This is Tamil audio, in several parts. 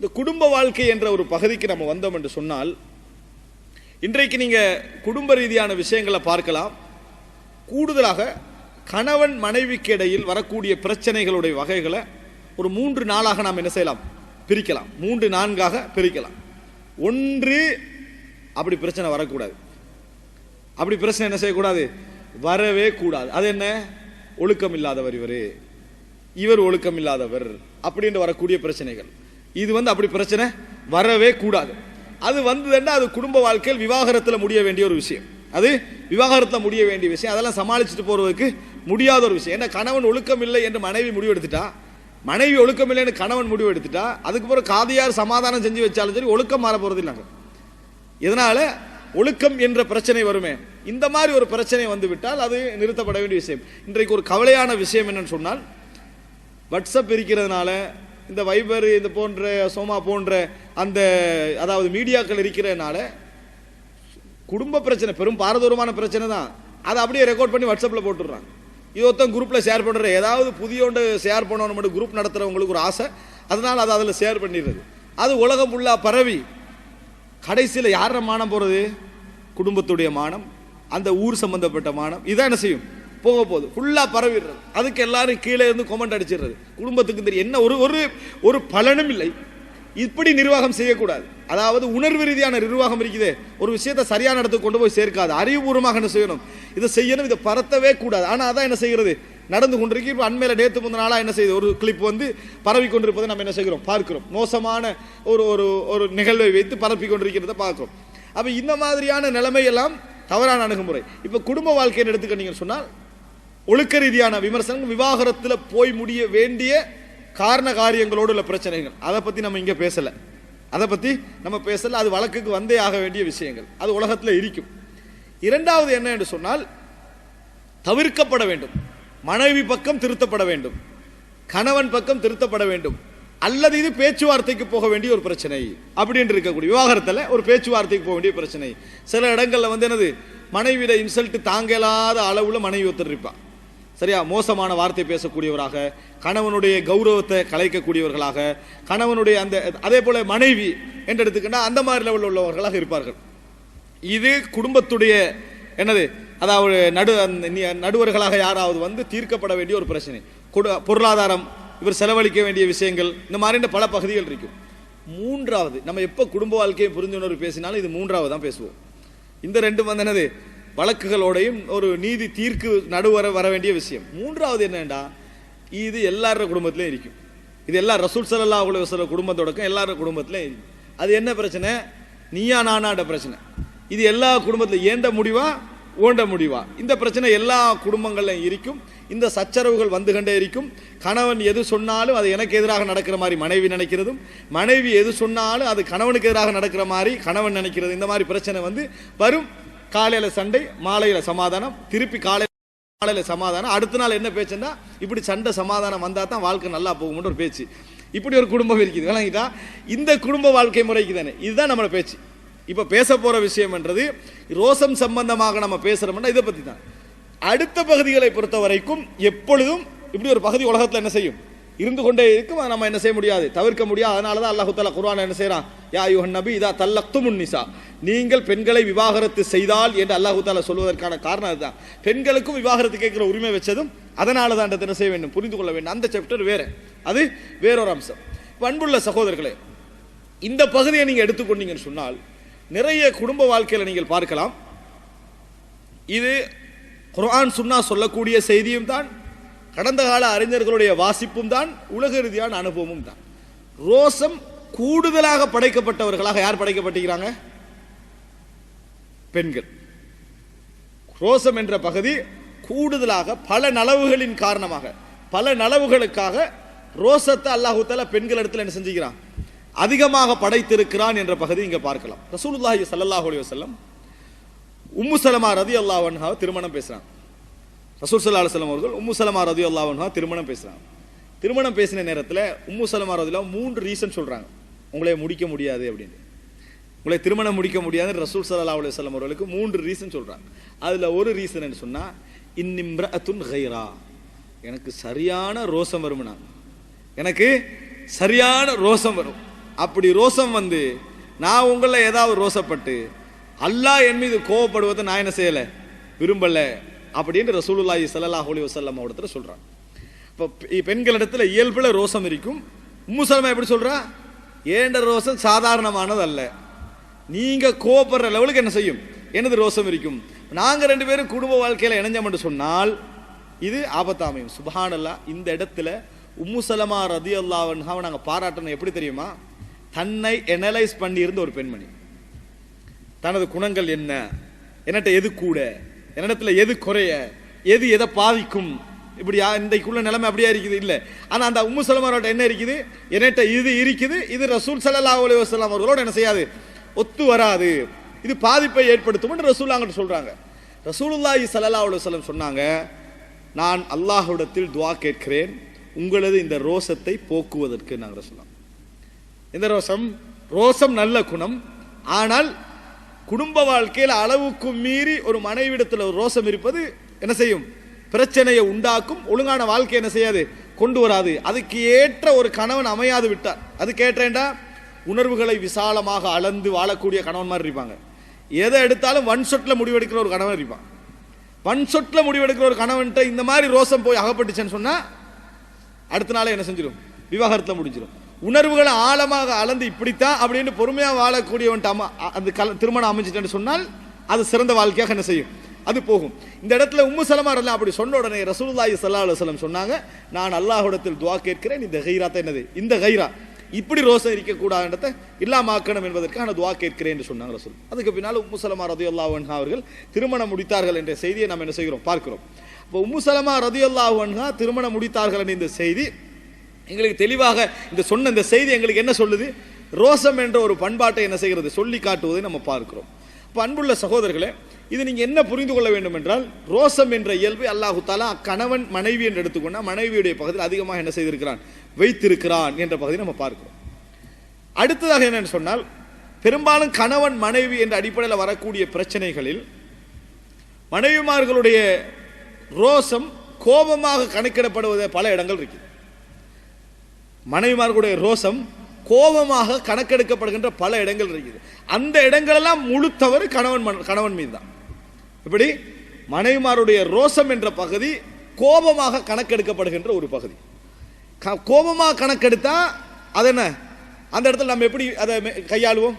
இந்த குடும்ப வாழ்க்கை என்ற ஒரு பகுதிக்கு நம்ம வந்தோம் என்று சொன்னால் இன்றைக்கு நீங்கள் குடும்ப ரீதியான விஷயங்களை பார்க்கலாம். கூடுதலாக கணவன் மனைவிக்கு இடையில் வரக்கூடிய பிரச்சனைகளுடைய வகைகளை ஒரு மூன்று நாளாக நாம் என்ன செய்யலாம்? பிரிக்கலாம். மூன்று நான்காக பிரிக்கலாம். ஒன்று அப்படி பிரச்சனை வரக்கூடாது. அப்படி பிரச்சனை என்ன செய்யக்கூடாது? வரவே கூடாது. அது என்ன? ஒழுக்கம் இல்லாதவர் இவர். இவர் ஒழுக்கம் இல்லாதவர். அப்படின்னு வரக்கூடிய பிரச்சனைகள். இது வந்து அப்படி பிரச்சனை வரவே கூடாது. அது வந்ததுன்னா அது குடும்ப வாழ்க்கையில் விவாகரத்தில் முடிய வேண்டிய ஒரு விஷயம். அது விவாகரத்தில் முடிய வேண்டிய விஷயம். அதெல்லாம் சமாளிச்சுட்டு போகிறதுக்கு முடியாத ஒரு விஷயம். ஏன்னா கணவன் ஒழுக்கம் இல்லை என்று மனைவி முடிவெடுத்துட்டா? மனைவி ஒழுக்கம் இல்லைன்னு கணவன் முடிவு எடுத்துட்டா அதுக்கப்புறம் காதியார் சமாதானம் செஞ்சு வச்சாலும் சரி ஒழுக்கம் மாற போகிறது இல்லைங்க. இதனால் ஒழுக்கம் என்ற பிரச்சனை வருமே. இந்த மாதிரி ஒரு பிரச்சனை வந்து விட்டால் அது நிறுத்தப்பட வேண்டிய விஷயம். இன்றைக்கு ஒரு கவலையான விஷயம் என்னன்னு சொன்னால் வாட்ஸ்அப் இருக்கிறதுனால இந்த வைபர் இந்த போன்ற சோமா போன்ற அந்த அதாவது மீடியாக்கள் இருக்கிறதுனால குடும்ப பிரச்சனை பெரும் பாரதூரமான பிரச்சனை தான். அதை அப்படியே ரெக்கார்ட் பண்ணி வாட்ஸ்அப்பில் போட்டுடுறாங்க. இது ஒருத்தன் குரூப்பில் ஷேர் பண்ணுற ஏதாவது புதியோண்டு ஷேர் பண்ணணும் மட்டும் குரூப் நடத்துகிறவங்களுக்கு ஒரு ஆசை. அதனால் அதை அதில் ஷேர் பண்ணிடுறது. அது உலகம் ஃபுல்லாக பரவி. கடைசியில் யார மானம் போகிறது குடும்பத்துடைய மானம் அந்த ஊர் சம்பந்தப்பட்ட மானம். இதான் என்ன செய்யும்? போக போகுது ஃபுல்லாக பரவிடுறது. அதுக்கு எல்லாரும் கீழே இருந்து கொமெண்ட் அடிச்சிடுறது. குடும்பத்துக்கு தெரியும். என்ன ஒரு ஒரு ஒரு பலனும் இல்லை. இப்படி நிர்வாகம் செய்யக்கூடாது. அதாவது உணர்வு ரீதியான நிர்வாகம் இருக்குதே. ஒரு விஷயத்தை சரியான இடத்துக்கு கொண்டு போய் சேர்க்காது. அறிவுபூர்வமாக என்ன செய்யணும்? இதை செய்யணும். இதை பரத்தவே கூடாது. ஆனால் அதான் என்ன செய்கிறது? நடந்து கொண்டிருக்கு. இப்போ அண்மையில் நேற்று முந்தின நாளாக என்ன செய்யுது ஒரு கிளிப் வந்து பரவி கொண்டிருப்பதை நம்ம என்ன செய்கிறோம்? பார்க்கிறோம். மோசமான ஒரு ஒரு ஒரு நிகழ்வை வைத்து பரப்பி கொண்டிருக்கிறத பார்க்குறோம். அப்போ இந்த மாதிரியான நிலைமையெல்லாம் தவறான அணுகுமுறை. இப்போ குடும்ப வாழ்க்கையை எடுத்துக்கிட்டீங்கன்னு சொன்னால் ஒழுக்க ரீதியான விமர்சனங்கள் விவாகரத்தில் போய் முடிய வேண்டிய காரண காரியங்களோடு உள்ள பிரச்சனைகள். அதை பற்றி நம்ம இங்கே பேசலை. அதை பற்றி நம்ம பேசலை. அது வழக்குக்கு வந்தே ஆக வேண்டிய விஷயங்கள். அது உலகத்தில் இருக்கும். இரண்டாவது என்ன என்று சொன்னால் தவிர்க்கப்பட வேண்டும். மனைவி பக்கம் திருத்தப்பட வேண்டும். கணவன் பக்கம் திருத்தப்பட வேண்டும். அல்லது இது பேச்சுவார்த்தைக்கு போக வேண்டிய ஒரு பிரச்சனை. அப்படின்னு இருக்கக்கூடிய விவாகரத்தில் ஒரு பேச்சுவார்த்தைக்கு போக வேண்டிய பிரச்சனை. சில இடங்களில் வந்து என்னது? மனைவியிட இன்சல்ட் தாங்கலாத அளவில் மனைவி ஒருத்தர் சரியா? மோசமான வார்த்தை பேசக்கூடியவராக கணவனுடைய கௌரவத்தை கலைக்கக்கூடியவர்களாக கணவனுடைய அந்த அதே போல மனைவி என்று எடுத்துக்கிட்டால் அந்த மாதிரி லெவலில் உள்ளவர்களாக இருப்பார்கள். இது குடும்பத்துடைய என்னது? அதாவது நடு அந்த நடுவர்களாக யாராவது வந்து தீர்க்கப்பட வேண்டிய ஒரு பிரச்சனை. பொருளாதாரம் இவர் செலவழிக்க வேண்டிய விஷயங்கள் இந்த மாதிரி பல பகுதிகள் இருக்கும். மூன்றாவது நம்ம எப்போ குடும்ப வாழ்க்கையை புரிந்துணர்வு பேசினாலும் இது மூன்றாவது தான் பேசுவோம். இந்த ரெண்டும் வந்து என்னது? வழக்குகளோடையும் ஒரு நீதி தீர்க்கு நடுவர வர வேண்டிய விஷயம். மூன்றாவது என்னென்னா இது எல்லாரோட குடும்பத்திலையும் இருக்கும். இது எல்லா ரசூல் சல்லா உலக சில குடும்பத்தோடக்கும் எல்லாரோட குடும்பத்திலையும் இருக்கும். அது என்ன பிரச்சனை? நீயா நானாட பிரச்சனை. இது எல்லா குடும்பத்திலும் ஏண்ட முடிவா? ஓண்ட முடிவா? இந்த பிரச்சனை எல்லா குடும்பங்கள்லையும் இருக்கும். இந்த சச்சரவுகள் வந்து கண்டே இருக்கும். கணவன் எது சொன்னாலும் அது எனக்கு எதிராக நடக்கிற மாதிரி மனைவி நினைக்கிறதும் மனைவி எது சொன்னாலும் அது கணவனுக்கு எதிராக நடக்கிற மாதிரி கணவன் நினைக்கிறது. இந்த மாதிரி பிரச்சனை வந்து வரும். காலையில சண்டை மாலையில சமாதானம். திருப்பி காலையில் காலையில சமாதானம். அடுத்த நாள் என்ன பேச்சுன்னா இப்படி சண்டை சமாதானம் வந்தா தான் வாழ்க்கை நல்லா போகும்னு ஒரு பேச்சு. இப்படி ஒரு குடும்பம் இருக்குது. விளங்கிட்டா? இந்த குடும்ப வாழ்க்கை முறைக்கு தானே. இதுதான் நம்மளோட பேச்சு. இப்போ பேச போகிற விஷயம்ன்றது ரோசம் சம்பந்தமாக நம்ம பேசுகிறோம்னா இதை பற்றி தான் அடுத்த பகுதிகளை பொறுத்த வரைக்கும் எப்பொழுதும் இப்படி ஒரு பகுதி உலகத்தில் என்ன செய்யும்? இருந்து கொண்டே இருக்கும் அதை நம்ம என்ன செய்ய முடியாது? தவிர்க்க முடியாது. அதனால தான் அல்லாஹு தலா குர்ஆன் என்ன செய்கிறான் யா யுஹன் நபி இதா தல்லக்து முன்னிசா நீங்கள் பெண்களை விவாகரத்து செய்தால் என்று அல்லாஹு தாலா சொல்வதற்கான காரணம் அதுதான். பெண்களுக்கும் விவாகரத்து கேட்குற உரிமை வச்சதும் அதனால தான் என்ன செய்ய வேண்டும் புரிந்து கொள்ள வேண்டும். அந்த சாப்டர் வேறு. அது வேறொரு அம்சம். அன்புள்ள சகோதரர்களே இந்த பகுதியை நீங்கள் எடுத்துக்கொண்டீங்கன்னு சொன்னால் நிறைய குடும்ப வாழ்க்கையில் நீங்கள் பார்க்கலாம். இது குர்ஆன் சுன்னா சொல்லக்கூடிய செய்தியும் தான் கடந்த கால அறிஞர்களுடைய வாசிப்பும் தான் உலக ரீதியான அனுபவமும் தான். ரோசம் கூடுதலாக படைக்கப்பட்டவர்களாக யார் படைக்கப்பட்டிருக்கிறாங்க? பெண்கள். ரோசம் என்ற பகுதி கூடுதலாக பல நலவுகளின் காரணமாக பல நலவுகளுக்காக ரோசத்தை அல்லாஹூத்தால பெண்கள் இடத்துல என்ன செஞ்சுக்கிறான்? அதிகமாக படைத்திருக்கிறான் என்ற பகுதி இங்க பார்க்கலாம். ரசூலுல்லாஹி சல்லாஹ் அலி வசல்லம் உம்மு சலமா ரதி அல்லாஹ் திருமணம் பேசுகிறான் ரசூல் சல்லா அலுவலம் அவர்கள் உம்மு சலமா ரதி அல்லாஹ் திருமணம் பேசுகிறாங்க திருமணம் பேசின நேரத்தில் உம்மு சலமா ரதி மூன்று ரீசன் சொல்கிறாங்க உங்களை முடிக்க முடியாது அப்படின்னு உங்களை திருமணம் முடிக்க முடியாது ரசூல் சல்லா அலுவலம் அவர்களுக்கு மூன்று ரீசன் சொல்கிறாங்க அதில் ஒரு ரீசன் என்ன சொன்னா இன்னிம்ரஅத்துன் ஹைரா எனக்கு சரியான ரோசம் வரும்னா. எனக்கு சரியான ரோசம் வரும். அப்படி ரோசம் வந்து நான் உங்களில் ஏதாவது ரோசப்பட்டு அல்லாஹ் என் மீது கோவப்படுவதை நான் என்ன செய்யலை? விரும்பலை. அப்படின்னு ரசூலுல்லாஹி ஸல்லல்லாஹு அலைஹி வசல்லம் இடத்துல சொல்றான் இப்போ பெண்களிடத்தில் பெண்களிடத்துல இயல்புல ரோசம் இருக்கும். உம்மு எப்படி சொல்கிறா ஏண்ட ரோசம் சாதாரணமானது அல்ல நீங்கள் கோபப்படுற லெவலுக்கு என்ன செய்யும்? எனது ரோசம் இருக்கும்? நாங்கள் ரெண்டு பேரும் குடும்ப வாழ்க்கையில் இணைஞ்சோம்னு சொன்னால் இது ஆபத்தாமையும். சுபஹானல்லா இந்த இடத்துல உம்முசலமா ரதி அல்லாவன்ஹாவை நாங்கள் பாராட்டணும். எப்படி தெரியுமா? தன்னை எனலைஸ் பண்ணியிருந்த ஒரு பெண்மணி. தனது குணங்கள் என்ன? என்னட்ட எது கூட? என்னிடத்துல எது குறைய எது எதை பாதிக்கும்? இப்படியா இன்றைக்குள்ள நிலைமை அப்படியா இருக்குது? இல்லை. ஆனால் அந்த உம்மு சலமாரோட என்ன இருக்குது? என்னட்ட இது இருக்குது. இது ரசூல் சல்லா அலி வசலாம் அவர்களோட என்ன செய்யாது? ஒத்து வராது. இது பாதிப்பை ஏற்படுத்தும்னு ரசூல் அங்கிட்ட சொல்கிறாங்க ரசூலுல்லாஹி சல்லா அலைஹி சொன்னாங்க நான் அல்லாஹுடத்தில் துவா கேட்கிறேன். உங்களது இந்த ரோசத்தை போக்குவதற்கு நாங்கள் சொல்லலாம் இந்த ரோசம் ரோசம் நல்ல குணம். ஆனால் குடும்ப வாழ்க்கையில் அளவுக்கு மீறி ஒரு மனைவிடத்தில் ஒரு ரோசம் இருப்பது என்ன செய்யும்? பிரச்சனையை உண்டாக்கும். ஒழுங்கான வாழ்க்கை என்ன செய்யாது? கொண்டு வராது. அதுக்கு ஏற்ற ஒரு கணவன் அமையாது விட்டார். அது கேட்டேன்டா உணர்வுகளை விசாலமாக அளந்து வாழக்கூடிய கணவன் மாதிரி இருப்பாங்க. எதை எடுத்தாலும் ஒன் சொட்டில் முடிவெடுக்கிற ஒரு கணவன் இருப்பான். ஒன் சொட்டில் முடிவெடுக்கிற ஒரு கணவன்கிட்ட இந்த மாதிரி ரோசம் போய் அகப்பட்டுச்சுன்னு சொன்னால் அடுத்த நாளே என்ன செஞ்சிடும் விவாகரத்தில் முடிஞ்சிடும் உணர்வுகளை ஆழமாக அளந்து இப்படித்தான் அப்படின்னு பொறுமையாக வாழக்கூடியவன்ட்ட அந்த கல திருமணம் அமைஞ்சிட்டேன்னு சொன்னால் அது சிறந்த வாழ்க்கையாக என்ன செய்யும்? அது போகும். இந்த இடத்துல உம்மு சலமா ரலியல்லாஹு அப்படி சொன்ன உடனே ரசூல்லாய் சல்லா அலுவலம் சொன்னாங்க நான் அல்லாஹ்விடத்தில் துவா கேட்கிறேன் இந்த கைராத்தை என்னது? இந்த கைரா இப்படி ரோசம் இருக்கக்கூடாதுன்றத இல்லாமாக்கணும் என்பதற்காக நான் துவா கேட்கிறேன் என்று சொன்னாங்க ரசூல். அதுக்கு பின்னால் உம்மு சலமா ரதியல்லாஹு அவர்கள் திருமணம் முடித்தார்கள் என்ற செய்தியை நாம் என்ன செய்கிறோம்? பார்க்கிறோம். இப்போ உம்மு சலமா ரதியல்லாஹு திருமணம் முடித்தார்கள் என்ற இந்த செய்தி எங்களுக்கு தெளிவாக இந்த சொன்ன இந்த செய்தி எங்களுக்கு என்ன சொல்லுது? ரோசம் என்ற ஒரு பண்பாட்டை என்ன செய்கிறது? சொல்லி காட்டுவதை நம்ம பார்க்கிறோம். இப்போ அன்புள்ள சகோதரர்களே இது நீங்கள் என்ன புரிந்து கொள்ள வேண்டும் என்றால் ரோசம் என்ற இயல்பு அல்லாஹு தாலா கணவன் மனைவி என்று எடுத்துக்கொண்டால் மனைவியுடைய பகுதியில் அதிகமாக என்ன செய்திருக்கிறான்? வைத்திருக்கிறான் என்ற பகுதியை நம்ம பார்க்கிறோம். அடுத்ததாக என்னென்னு சொன்னால் பெரும்பாலும் கணவன் மனைவி என்ற அடிப்படையில் வரக்கூடிய பிரச்சனைகளில் மனைவிமார்களுடைய ரோசம் கோபமாக கணக்கிடப்படுவது பல இடங்கள் இருக்குது. மனைவிமார்களுடைய ரோசம் கோபமாக கணக்கெடுக்கப்படுகின்ற பல இடங்கள் இருக்குது. அந்த இடங்களெல்லாம் முழு தவறு கணவன் கணவன் மீது தான் இப்படி மனைவிமாருடைய ரோசம் என்ற பகுதி கோபமாக கணக்கெடுக்கப்படுகின்ற ஒரு பகுதி. க- கோபமாக கணக்கெடுத்தா அது என்ன அந்த இடத்துல நம்ம எப்படி அதை கையாளுவோம்?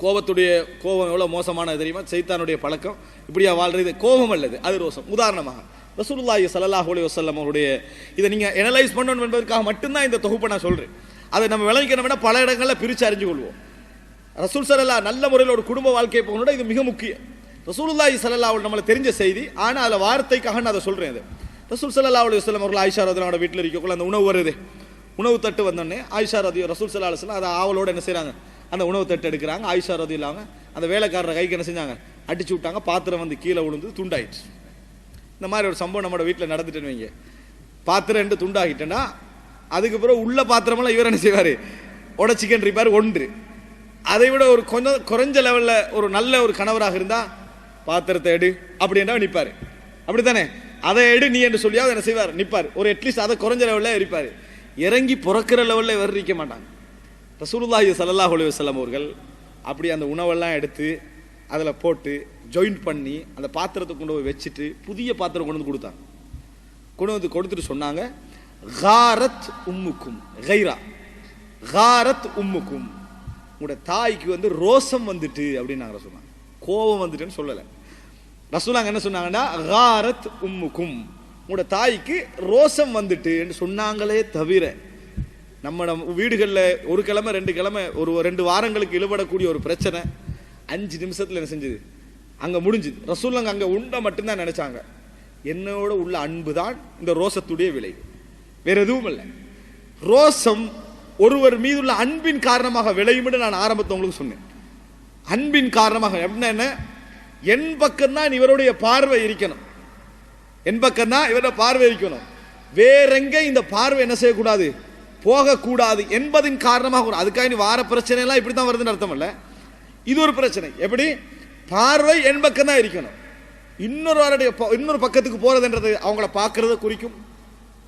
கோபத்துடைய கோபம் எவ்வளோ மோசமானது தெரியுமா? சைத்தானுடைய பழக்கம். இப்படியா வாழ்றது? கோபம் அல்லது அது ரோசம் உதாரணமாக ரசூலுல்லாஹி சல்லாஹ் அலி வசல்லம் அவருடைய இதை நீங்கள் எனலைஸ் பண்ணணும் என்பதற்காக மட்டும்தான் இந்த தொகுப்பை நான் சொல்கிறேன் அதை நம்ம விளங்கிக்கணும்னா பல இடங்களில் பிரித்து அறிஞ்சு கொள்வோம். ரசூல் சல்லா நல்ல முறையில் ஒரு குடும்ப வாழ்க்கையை போகணும்னா இது மிக முக்கியம். ரசூலுல்லாஹி ஸல்லல்லாஹு அவள் நம்மளை தெரிஞ்ச செய்தி ஆனால் அதில் வார்த்தைக்காக நான் அதை சொல்கிறேன் இது. ரசூல் சல்லா அலி வஸ்லம் அவர்கள் ஆயிஷா ரதனோட வீட்டில் இருக்கக்குள்ள அந்த உணவு வருது. உணவு தட்டு வந்தோடனே ஆயிஷா ரதியோ ரசூல் சல்லா அலைஹி அதை ஆவலோடு என்ன செய்கிறாங்க அந்த உணவு தட்டு எடுக்கிறாங்க. ஆயிஷா ரதி இல்லாமல் அந்த வேலைக்காரரை கைக்கு என்ன செஞ்சாங்க? அடிச்சு விட்டாங்க. பாத்திரம் வந்து கீழே விழுந்து துண்டாயிடுச்சு. இந்த மாதிரி ஒரு சம்பவம் நம்மளோட வீட்டில் நடந்துட்டுன்னு வைங்க. பாத்திரம் ரெண்டு துண்டாகிட்டேன்னா அதுக்கப்புறம் உள்ள பாத்திரமெல்லாம் இவர் என்ன செய்வார்? உடச்சிக்கன் இருப்பார் ஒன்று. அதை விட ஒரு கொஞ்சம் குறைஞ்ச லெவலில் ஒரு நல்ல ஒரு கணவராக இருந்தால் பாத்திரத்தை எடு அப்படின்னா நிற்பார் அப்படி தானே அதை எடு நீ என்று சொல்லியாவது என்ன செய்வார்? நிற்பார் ஒரு அட்லீஸ்ட் அதை குறைஞ்ச லெவலில் இருப்பார் இறங்கி பிறக்கிற லெவலில் இவர் நிற்க மாட்டாங்க. ரசூலுல்லாஹி சல்லாஹ் அலைஹி வஸல்லம் அவர்கள் அப்படி அந்த உணவெல்லாம் எடுத்து அதில் போட்டு ஜாயின் பண்ணி அந்த பாத்திரத்தை கொண்டு போய் வச்சுட்டு புதிய பாத்திரம் கொண்டு வந்து கொடுத்தாங்க. கொண்டு வந்து கொடுத்துட்டு சொன்னாங்க காரத் உம்முக்கும். கைரா காரத் உம்முக்கும். உங்களோட தாய்க்கு வந்து ரோசம் வந்துட்டு அப்படின்னு நாங்கள் சொன்னாங்க கோபம் வந்துட்டுன்னு சொல்லலை. ரசூலாங்க என்ன சொன்னாங்கன்னா ஹாரத் உம்முக்கும். உங்களோட தாய்க்கு ரோசம் வந்துட்டுன்னு சொன்னாங்களே தவிர நம்ம நம்ம வீடுகளில் ஒரு கிழமை ரெண்டு கிழமை ஒரு ரெண்டு வாரங்களுக்கு இழுபடக்கூடிய ஒரு பிரச்சனை அஞ்சு நிமிஷத்தில் என்ன செஞ்சது? அங்கே முடிஞ்சுது. ரசூலங்க அங்கே உண்டை மட்டும்தான் நினச்சாங்க. என்னோட உள்ள அன்பு தான் இந்த ரோசத்துடைய விலை. வேற எதுவும் இல்லை. ரோசம் ஒருவர் மீது உள்ள அன்பின் காரணமாக விளையும் நான் ஆரம்பத்தை உங்களுக்கு சொன்னேன். அன்பின் காரணமாக என்ன என்ன? என் பக்கம்தான் இவருடைய பார்வை இருக்கணும். என் பக்கம்தான் இவருடைய பார்வை இருக்கணும். வேறெங்க இந்த பார்வை என்ன செய்யக்கூடாது? போகக்கூடாது என்பதின் காரணமாக அதுக்காக நீ வார பிரச்சனை எல்லாம் இப்படி தான் வருதுன்னு அர்த்தம் இல்லை. இது ஒரு பிரச்சனை. எப்படி? பார்வை என் பக்கம் தான் இருக்கணும். இன்னொரு ப- இன்னொரு பக்கத்துக்கு போறதுன்றது அவங்கள பார்க்கறத குறிக்கும்.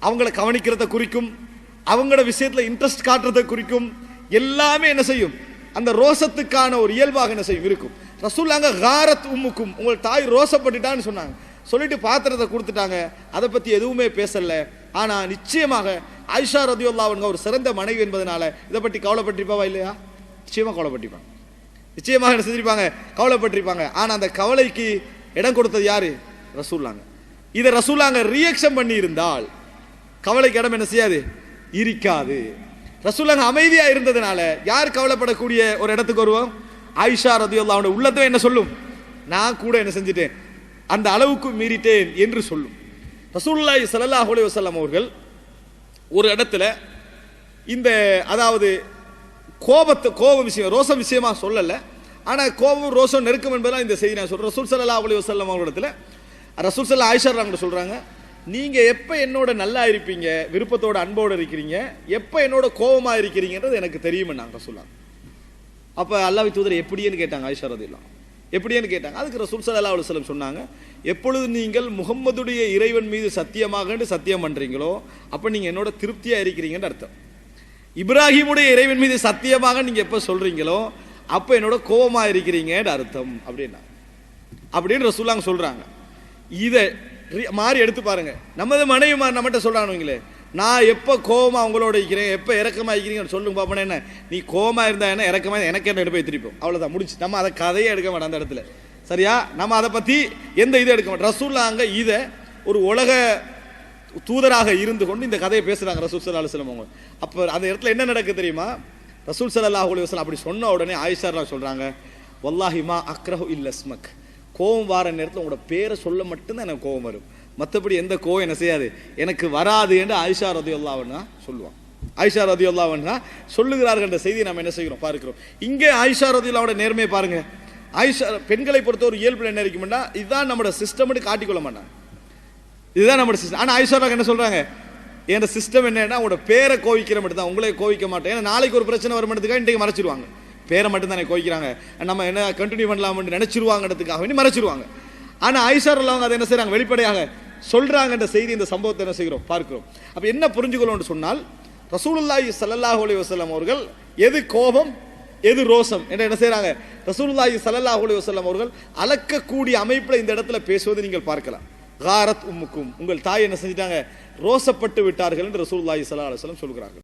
அவங்கள கவனிக்கிறத குறிக்கும். அவங்களோட விஷயத்துல இன்ட்ரெஸ்ட் காட்டுறத குறிக்கும். எல்லாமே என்ன செய்யும்? அந்த ரோசத்துக்கான ஒரு இயல்பாக என்ன செய்யும்? இருக்கும். ரசூல்லாங்க காரத் உம்முக்கும். உங்கள் தாய் ரோசப்பட்டுட்டான்னு சொன்னாங்க. சொல்லிட்டு பாத்திரத்தை கொடுத்துட்டாங்க. அதை பத்தி எதுவுமே பேசல. ஆனா நிச்சயமாக ஆயிஷா ரதியுல்லா அவங்க ஒரு சிறந்த மனைவி என்பதனால இதை பற்றி கவலைப்பட்டிருப்பாவா இல்லையா? நிச்சயமா கவலைப்பட்டிருப்பாங்க. நிச்சயமாக என்ன செஞ்சிருப்பாங்க? கவலைப்பட்டிருப்பாங்க. ஆனால் அந்த கவலைக்கு இடம் கொடுத்தது யாரு? ரசூல்லாங்க. இதை ரசூல்லாங்க ரியாக்ஷன் பண்ணி இருந்தால் கவலைக்கு இடம் என்ன செய்யாது? இருக்காது. ரசூல்லாங்க அமைதியாக இருந்ததுனால யார் கவலைப்படக்கூடிய ஒரு இடத்துக்கு வருவோம்? ஆயிஷா ரதியுல்லா அவனோட உள்ளத்தை என்ன சொல்லும்? நான் கூட என்ன செஞ்சிட்டேன். அந்த அளவுக்கு மீறிட்டேன் என்று சொல்லும். ரசூல்லாய் ஸல்லல்லாஹு அலி வசல்லாம் அவர்கள் ஒரு இடத்துல இந்த அதாவது கோபத்தை கோப விஷயம் ரோசம் விஷயமா சொல்லலை. ஆனால் கோபம் ரோசம் நெருக்கம் என்பதெல்லாம் இந்த செய்தி. நான் சொல்கிறேன் ரசூல் சல்லா அலி வசல்லம் அவர்களிடத்துல ரசூல் சல்லா ஆயிஷா அவங்க சொல்கிறாங்க நீங்கள் எப்போ என்னோட நல்லா இருப்பீங்க விருப்பத்தோட அன்போடு இருக்கிறீங்க எப்போ என்னோட கோபமாக இருக்கிறீங்கன்றது எனக்கு தெரியும் நாங்கள் சொல்லலாம் அப்போ அல்லாஹ் தூதர் எப்படின்னு கேட்டாங்க ஆயிஷா ரதியல்லாஹு எப்படின்னு கேட்டாங்க. அதுக்கு ரசூல் சல்லா அலுவலம் சொன்னாங்க எப்பொழுது நீங்கள் முகம்மதுடைய இறைவன் மீது சத்தியமாக சத்தியம் பண்ணுறீங்களோ அப்போ நீங்கள் என்னோட திருப்தியாக இருக்கிறீங்கன்னு அர்த்தம். இப்ராஹிமுடைய இறைவன் மீது சத்தியமாக நீங்க எப்ப சொல்றீங்களோ அப்ப என்னோட கோபமா இருக்கிறீங்கன்னு அர்த்தம் அப்படின்னா. அப்படின்னு ரசூலாங்க சொல்றாங்க. இதை மாறி எடுத்து பாருங்க. நமது மனைவி மா- நம்மகிட்ட சொல்றானுங்களே நான் எப்போ கோவமா அவங்களோட இருக்கிறேன் எப்போ இறக்கமா இருக்கிறீங்கன்னு சொல்லுங்க பாப்பனே என்ன? நீ கோவமா இருந்தா என்ன இறக்கமா எனக்கு என்ன எடுப்பை திருப்போம் அவ்வளோதான் முடிச்சு நம்ம அதை கதையே எடுக்க மாட்டோம் அந்த இடத்துல. சரியா? நம்ம அதை பத்தி எந்த இது எடுக்க மாட்டோம். ரசூல்லாங்க இதை ஒரு உலக தூதராக இருந்து கொண்டு இந்த கதையை பேசுகிறாங்க ரசூல் சல்லா அலுவலம் அவங்க. அப்போ அந்த இடத்துல என்ன நடக்குது தெரியுமா? ரசூல் சல்லாஹ் அலைஹி வஸல்லம் அப்படி சொன்ன உடனே ஆயிஷா சொல்கிறாங்க வல்லாஹிமா அக்ரஹு இல்ல ஸ்மக் கோவம் வார நேரத்தில் உங்களோட பேரை சொல்ல மட்டும்தான் எனக்கு கோவம் வரும். மற்றபடி எந்த கோவம் என்ன செய்யாது. எனக்கு வராது என்று ஆயிஷா ரதியுல்லாவன்னா சொல்லுவான். ஆயிஷா ரதியுல்லாவன்னா சொல்லுகிறார்கள் என்ற செய்தியை நம்ம என்ன செய்கிறோம்? பார்க்கிறோம். இங்கே ஆயிஷா ரதியுல்லாவோட நேர்மையை பாருங்கள் ஆயிஷா பெண்களை பொறுத்த ஒரு இயல்பு என்ன இருக்குமெண்டா இதுதான் நம்மளோட சிஸ்டம்னு காட்டிக்கொள்ள மாட்டாங்க. இதுதான் நம்மளோட சிஸ்டம் ஆனால் ஐஸ்வர்யா என்ன சொல்கிறாங்க என் சிஸ்டம் என்னன்னா உங்களோட பேரை கோவிக்கிற மட்டும் தான் உங்களே கோவிக்க மாட்டேன். ஏன்னா நாளைக்கு ஒரு பிரச்சனை வர மட்டுக்காக இன்றைக்கு மறைச்சிருவாங்க. பேரை மட்டும் தானே கோவிக்கிறாங்க. நம்ம என்ன கண்டினியூ பண்ணலாம்னு நினச்சிருவாங்கிறதுக்காக வேண்டி மறைச்சிருவாங்க. ஆனால் ஐஸ்வர் உள்ளவங்க அதை என்ன செய்கிறாங்க வெளிப்படையாக சொல்கிறாங்கன்ற செய்தி இந்த சம்பவத்தை என்ன செய்கிறோம்? பார்க்கிறோம். அப்போ என்ன புரிஞ்சுக்கணும்னு சொன்னால் ரசூலுல்லாஹி சல்லாஹ் அலி வசலம் அவர்கள் எது கோபம் எது ரோசம் என்று என்ன செய்கிறாங்க ரசூலுல்லாஹி சல்லாஹ் அலி வஸல்லம் அவர்கள் அளக்கக்கூடிய அமைப்பில் இந்த இடத்துல பேசுவதை நீங்கள் பார்க்கலாம். காரத் உம்முக்கும். உங்கள் தாய் என்ன செஞ்சிட்டாங்க? ரோசப்பட்டு விட்டார்கள் என்று ரசூல்லாஹி ஸல்லல்லாஹு அலுவலம் சொல்கிறார்கள்.